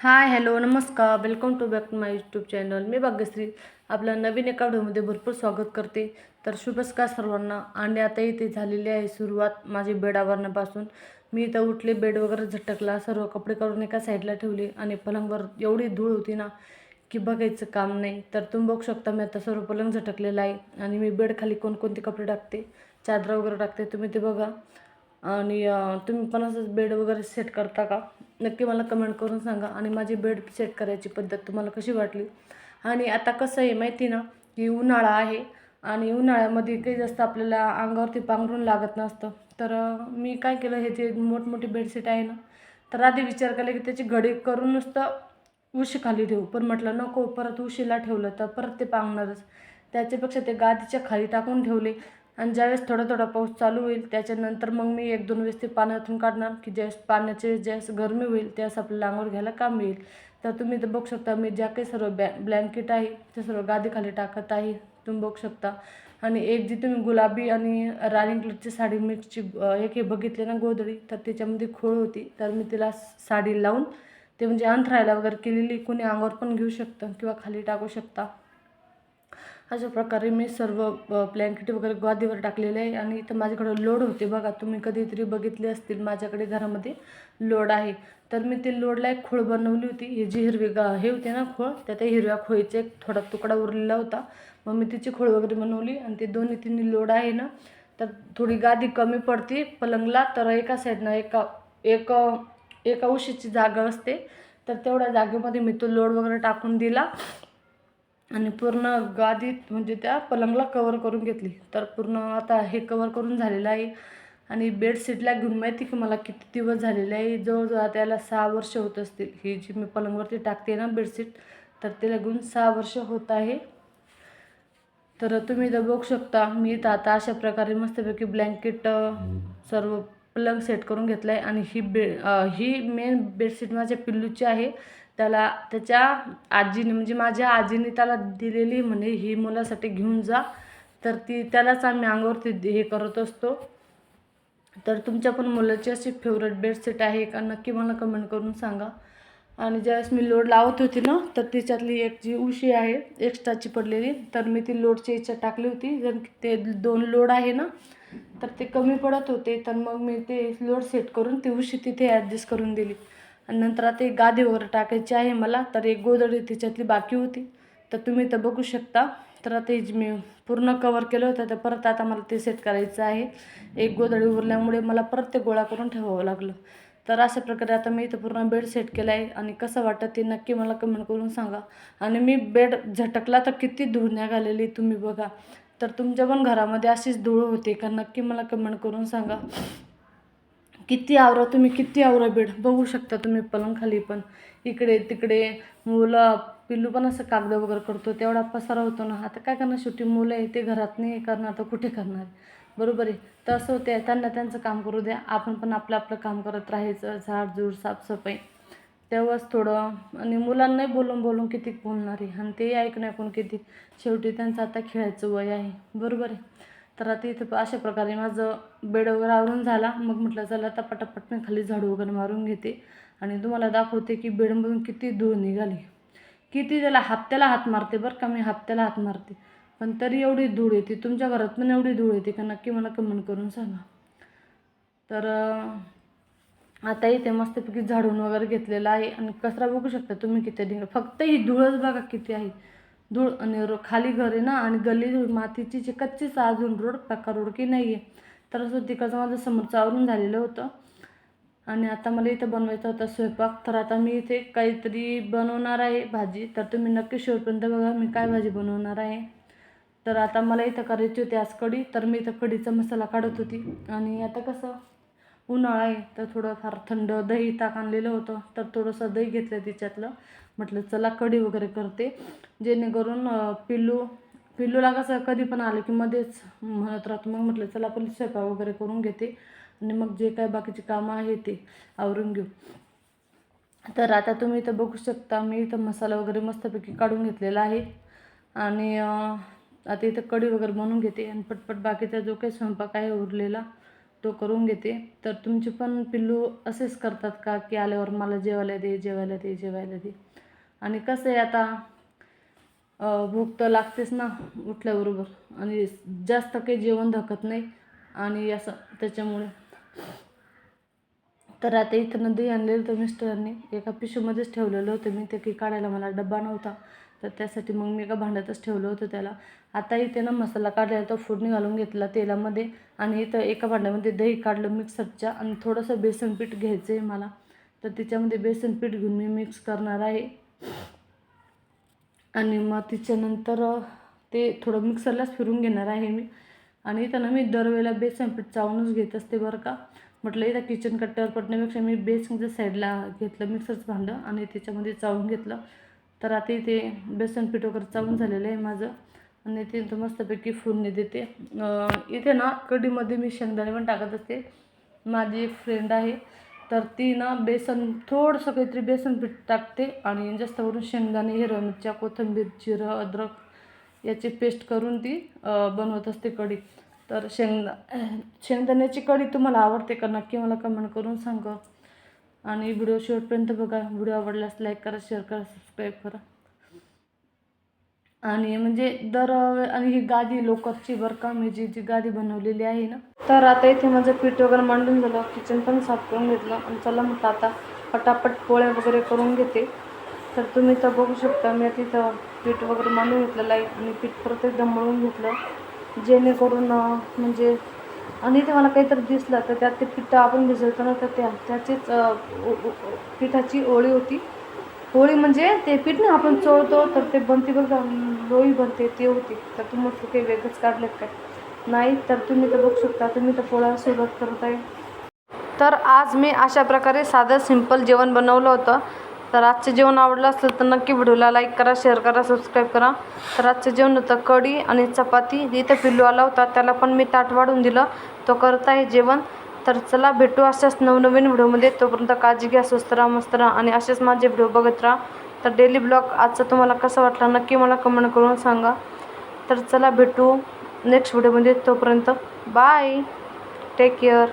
हाय hello नमस्कार. Welcome to back to my YouTube channel मी भाग्यश्री. आपल्या नवीन एका व्हिडिओमध्ये भरपूर स्वागत करते. तर शुभस्कार सर्वांना. आणि आता इथे झालेली आहे सुरुवात माझी बेड आवरण्यापासून. मी इथं उठले बेड वगैरे झटकला सर्व कपडे काढून एका साईडला ठेवले आणि पलंगवर एवढी धूळ होती ना की बघायचं काम नाही. तर तुम्ही बघू शकता मी आता सर्व पलंग झटकलेला आहे. आणि मी बेड खाली कोणकोणते कपडे टाकते चादरा वगैरे टाकते तुम्ही ते बघा. आणि तुम्ही पण असंच बेड वगैरे सेट करता का? नक्की मला कमेंट करून सांगा. आणि माझी बेड सेट करायची पद्धत तुम्हाला कशी वाटली? आणि आता कसं आहे माहिती ना की उन्हाळा आहे आणि उन्हाळ्यामध्ये काही जास्त आपल्याला अंगावरती पांघरून लागत नसतं. तर मी काय केलं हे जे मोठमोठी बेडशीट आहे ना तर आधी विचार केला की त्याची घडी करून नुसतं उशी खाली ठेवू. पण म्हटलं नको परत उशीला ठेवलं तर परत ते पांगणारच त्याच्यापेक्षा ते गादीच्या खाली टाकून ठेवले. आणि ज्यावेळेस थोडा थोडा पाऊस चालू होईल त्याच्यानंतर मग मी एक दोन वेळेस ते पाण्यातून काढणार की ज्यावेळेस पाण्याचे ज्यावेळेस गरमी होईल त्यावेळेस आपल्याला आंघोळ घ्यायला काम येईल. तर तुम्ही तर बघू शकता मी ज्या काही सर्व बॅ ब्लँकेट आहे ते सर्व गादीखाली टाकत आहे तुम्ही बघू शकता. आणि एक जी तुम्ही गुलाबी आणि राणी कलरची साडी मिक्सची एक हे बघितले ना गोधडी तर त्याच्यामध्ये खोळ होती तर मी तिला साडी लावून ते म्हणजे अंथरायला वगैरे केलेली कोणी अंगावर पण घेऊ शकतं किंवा खाली टाकू शकता. अशा प्रकारे मी सर्व ब्लँकेट वगैरे गादीवर टाकलेले आहे. आणि इथं माझ्याकडं लोड होते बघा. तुम्ही कधीतरी बघितले असतील माझ्याकडे घरामध्ये लोड आहे. तर मी ते लोडला एक खोळ बनवली होती. ही जी हिरवी गा हे होते ना खोळ त्या त्या हिरव्या खोळीचा एक थोडा तुकडा उरलेला होता. मग मी तिची खोळ वगैरे बनवली आणि ते दोन्ही तिन्ही लोड आहे ना तर थोडी गादी कमी पडते. पलंगला तर एका साईडनं एका एक एका उशीची जागा असते. तर तेवढ्या जागेमध्ये मी तो लोड वगैरे टाकून दिला. आणि पूर्ण गादीत म्हणजे त्या पलंगला कवर करून घेतली. तर पूर्ण आता हे कवर करून झालेलं आहे. आणि बेडशीटला घेऊन माहिती की मला किती दिवस झालेले आहे? जवळजवळ त्याला सहा वर्ष होत असतील. ही जी मी पलंगवरती टाकते ना बेडशीट तर तिला घेऊन सहा वर्ष होत आहे. तर तुम्ही इथं बघू शकता. मी इथं आता अशा प्रकारे मस्तपैकी ब्लँकेट सर्व प्लग सेट करून घेतला आहे आणि ही बे ही मेन बेडशीट माझ्या पिल्लूची आहे. त्याला त्याच्या आजीने म्हणजे माझ्या आजीने त्याला दिलेली म्हणे ही मुलासाठी घेऊन जा. तर ती त्यालाच आम्ही अंगावरती हे करत असतो. तर तुमच्या पण मुलाची अशी फेवरेट बेडशीट आहे का? नक्की मला कमेंट करून सांगा. आणि ज्यावेळेस मी लोड लावत होती ना तर तिच्यातली एक जी उशी आहे एक्स्ट्राची पडलेली तर मी ती लोडची इच्छा टाकली होती. जर ते दोन लोड आहे ना तर ते कमी पडत होते. तर मग मी ते लोड सेट करून ती उशी तिथे ॲडजस्ट करून दिली. आणि नंतर आता एक गादी वगैरे टाकायची आहे मला तर एक गोदडी तिच्यातली बाकी होती. तर तुम्ही तर बघू शकता. तर आता ही जी मी पूर्ण कवर केलं होतं तर परत आता मला ते सेट करायचं आहे. एक गोदडी उरल्यामुळे मला परत ते गोळा करून ठेवावं लागलं. तर अशा प्रकारे आता मी इथं पूर्ण बेड सेट केला आहे आणि कसं वाटतं ते नक्की मला कमेंट करून सांगा. आणि मी बेड झटकला तर किती धूळ घालेली तुम्ही बघा. तर तुमच्या पण घरामध्ये अशीच धूळ होते का नक्की मला कमेंट करून सांगा. किती आवरा तुम्ही किती आवरा बेड. बघू शकता तुम्ही पलंगखाली पण. इकडे तिकडे मुलं पिल्लू पण असं कागद वगैरे करतो तेवढा पसारा होतो ना. आता काय करणार शेवटी मुलं आहे ते घरात नाही करणार तर कुठे करणार? बरोबर आहे. तसं होते त्यांना त्यांचं काम करू द्या. आपण पण आपलं आपलं काम करत राहायचं झाडझूड साफसफाई. तेव्हाच थोडं आणि मुलांनाही बोलून बोलून किती बोलणार आहे. आणि ते ऐकून ऐकून किती शेवटी त्यांचं आता खेळायचं वय आहे. बरोबर आहे. तर आता इथं अशा प्रकारे माझं बेड वगैरे आवरून झाला. मग म्हटलं चला आता पटापट मी खाली झाडू वगैरे मारून घेते. आणि तुम्हाला दाखवते की बेडमधून किती धूळ निघाली. किती त्याला हप्त्याला हात मारते बरं का. मी हप्त्याला हात मारते. पण तरी एवढी धूळ येते. तुमच्या घरात पण एवढी धूळ येते का? नक्की मला कमेंट करून सांगा. तर आता इथे मस्तपैकी झाडून वगैरे घेतलेला आहे. आणि कचरा बघू शकता तुम्ही किती ढिंग फक्त ही धूळच बघा किती आहे. धूळ आणि रो खाली घर आहे ना? आणि गल्ली मातीची जी कच्चीच अजून रोड पक्का रोड की नाही आहे तर असं तिकडचं माझं समोरचं आवरून झालेलं होतं. आणि आता मला इथं बनवायचा होता स्वयंपाक. तर आता मी इथे काहीतरी बनवणार आहे भाजी. तर तुम्ही नक्की शेवटपर्यंत बघा मी काय भाजी बनवणार आहे. तर आता मला इथं करायची होती आज कढी तर मी इथं कढीचा मसाला काढत होती. आणि आता कसं उन्हाळा आहे तर थोडं फार थंड दही ताक आणलेलं होतं तर थोडंसं दही घेतलं तिच्यातलं म्हटलं चला कढी वगैरे करते. जेणेकरून पिल्लू पिल्लूला कसं कधी पण आलं की मध्येच म्हणत राहतो. मग म्हटलं चला आपण स्वयंपाक वगैरे करून घेते. आणि मग जे काय बाकीची कामं आहे ते आवरून घेऊ. तर आता तुम्ही इथं बघू शकता मी इथं मसाला वगैरे मस्तपैकी काढून घेतलेला आहे. आणि आता इथं कढी वगैरे बनवून घेते आणि पटपट बाकीचा जो काही स्वयंपाक आहे उरलेला तो करून घेते. तर तुमचे पण पिल्लू असेच करतात का की आल्यावर मला जेवायला दे जेवायला दे जेवायला दे? आणि कसं आहे आता? भूक तर लागतेच ना उठल्याबरोबर. आणि जास्त काही जेवण धकत नाही. आणि असं त्याच्यामुळे. तर आता इथं नदी आणलेलं तर मिस्टरांनी. एका पिशवीमध्येच ठेवलेलं होतं मी. ते की काढायला मला डब्बा नव्हता. तर त्यासाठी मग मी एका भांड्यातच ठेवलं होतं त्याला. आता इथे ना मसाला काढलेला तो फोडणी घालून घेतला तेलामध्ये आणि इथं एका भांड्यामध्ये दही काढलं मिक्सरच्या आणि थोडंसं बेसन पीठ घ्यायचं आहे मला. तर त्याच्यामध्ये बेसन पीठ घेऊन मी मिक्स करणार आहे. आणि मग तिच्यानंतर ते थोडं मिक्सरलाच फिरून घेणार आहे मी. आणि इथं ना मी दरवेळेला बेसन पीठ चावूनच घेत असते बरं का. म्हटलं इथं किचन कट्ट्यावर पटण्यापेक्षा मी बेसनच्या साईडला घेतलं मिक्सरचं भांडं आणि त्याच्यामध्ये चावून घेतलं. तर आता इथे बेसन पीठ वगैरे चावून झालेलं आहे माझं. आणि ते इथं मस्तपैकी फोडणी देते. इथे ना कढीमध्ये मी शेंगदाणे पण टाकत असते. माझी एक फ्रेंड आहे. तर ती ना बेसन थोडंसं काहीतरी बेसन पीठ टाकते आणि जास्त करून शेंगदाणे हिरव्या मिरच्या कोथिंबीर जिरं अद्रक याची पेस्ट करून ती बनवत असते कढी. तर शेंगदा शेंगदाण्याची कढी तुम्हाला आवडते का नक्की मला कमेंट करून सांगा. आणि व्हिडिओ शेवटपर्यंत बघा. व्हिडिओ आवडल्यास लाईक करा शेअर करा सबस्क्राईब करा. आणि म्हणजे दर आणि ही गादी लोकरची बरं का मी जी जी गादी बनवलेली आहे ना. तर आता इथे माझं पीठ वगैरे मांडून झालं. किचन पण साफ करून घेतलं. आणि चला म्हटलं आता पटापट पोळ्या वगैरे करून घेते. तर तुम्ही तर बघू शकता मी तिथं पीठ वगैरे मांडून घेतलं लाईक आणि पीठ परत एकदा मळून घेतलं. जेणेकरून म्हणजे आणि इथे मला काहीतरी दिसलं तर त्यात ते पिठं आपण भिजवताना तर त्या त्याचीच पिठाची ओळी होती. होळी म्हणजे ते पीठ ना आपण चोळतो तर ते बनते बघा लोळी बनते ते होती. तर तुम्ही म्हटलं काही वेगळंच काढलेत काय? नाही तर तुम्ही तर बघू शकता तुम्ही तर पोळ्याला सुरुवात करत आहे तर आज मी अशा प्रकारे साधं सिंपल जेवण बनवलं होतं. तर आजचं जेवण आवडलं असलं तर नक्की व्हिडिओला लाईक करा शेअर करा सबस्क्राईब करा. तर आजचं जेवण होतं कढी आणि चपाती. इथं पिल्लू आला होता त्याला पण मी ताट वाढून दिलं. तो करत आहे जेवण. तर चला भेटू अशाच नवनवीन व्हिडिओमध्ये. तोपर्यंत काळजी घ्या स्वस्त राहा मस्त राहा आणि असेच माझे व्हिडिओ बघत राहा. तर डेली ब्लॉग आजचा तुम्हाला कसा वाटला नक्की मला कमेंट करून सांगा. तर चला भेटू नेक्स्ट व्हिडिओमध्ये. तोपर्यंत बाय टेक केअर